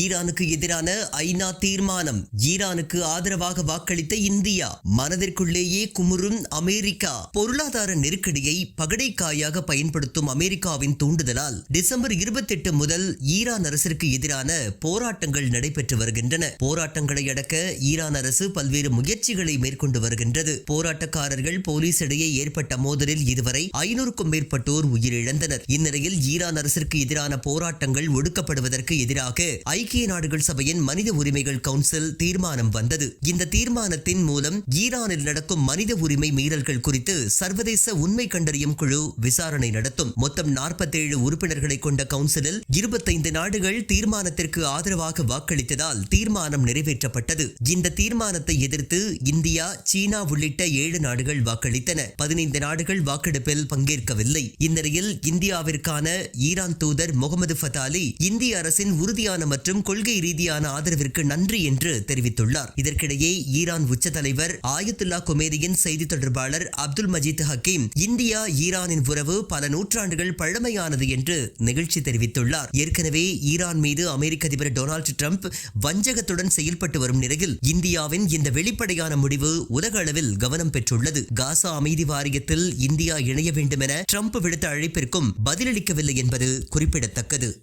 ஈரானுக்கு எதிரான ஐநா தீர்மானம். ஈரானுக்கு ஆதரவாக வாக்களித்த இந்தியா. மனதிற்குள்ளேயே குமுறும் அமெரிக்கா. பொருளாதார நெருக்கடியை பகடைக்காயாக பயன்படுத்தும் அமெரிக்காவின் தூண்டுதலால் டிசம்பர் 28 முதல் ஈரான் அரசிற்கு எதிரான போராட்டங்கள் நடைபெற்று வருகின்றன. போராட்டங்களை அடக்க ஈரான் அரசு பல்வேறு முயற்சிகளை மேற்கொண்டு வருகின்றது. போராட்டக்காரர்கள் போலீஸ் இடையே ஏற்பட்ட மோதலில் இதுவரை ஐநூறுக்கும் மேற்பட்டோர் உயிரிழந்தனர். இந்நிலையில் ஈரான் அரசிற்கு எதிரான போராட்டங்கள் ஒடுக்கப்படுவதற்கு எதிராக ஐக்கிய நாடுகள் சபையின் மனித உரிமைகள் கவுன்சில் தீர்மானம் வந்தது. இந்த தீர்மானத்தின் மூலம் ஈரானில் நடக்கும் மனித உரிமை மீறல்கள் குறித்து சர்வதேச உண்மை கண்டறியும் குழு விசாரணை நடத்தும். மொத்தம் 47 உறுப்பினர்களை கொண்ட கவுன்சிலில் 25 நாடுகள் தீர்மானத்திற்கு ஆதரவாக வாக்களித்ததால் தீர்மானம் நிறைவேற்றப்பட்டது. இந்த தீர்மானத்தை எதிர்த்து இந்தியா சீனா உள்ளிட்ட ஏழு நாடுகள் வாக்களித்தன. பதினைந்து நாடுகள் வாக்கெடுப்பில் பங்கேற்கவில்லை. இந்நிலையில் இந்தியாவிற்கான ஈரான் தூதர் முகமது ஃபதாலி இந்திய அரசின் உறுதியான மற்றும் கொள்கை ரீதியான ஆதரவிற்கு நன்றி என்று தெரிவித்துள்ளார். இதற்கிடையே ஈரான் உச்ச தலைவர் ஆயத்துல்லா கொமேதியின் செய்தி தொடர்பாளர் அப்துல் மஜீத் ஹக்கீம் இந்தியா ஈரானின் உறவு பல நூற்றாண்டுகள் பழமையானது என்று நிகழ்ச்சி தெரிவித்துள்ளார். ஏற்கனவே ஈரான் மீது அமெரிக்க அதிபர் டொனால்டு ட்ரம்ப் வஞ்சகத்துடன் செயல்பட்டு வரும் நிலையில் இந்தியாவின் இந்த வெளிப்படையான முடிவு உலக அளவில் கவனம் பெற்றுள்ளது. காசா அமைதி வாரியத்தில் இந்தியா இணைய வேண்டும் என ட்ரம்ப் விடுத்த அழைப்பிற்கும் பதிலளிக்கவில்லை என்பது குறிப்பிடத்தக்கது.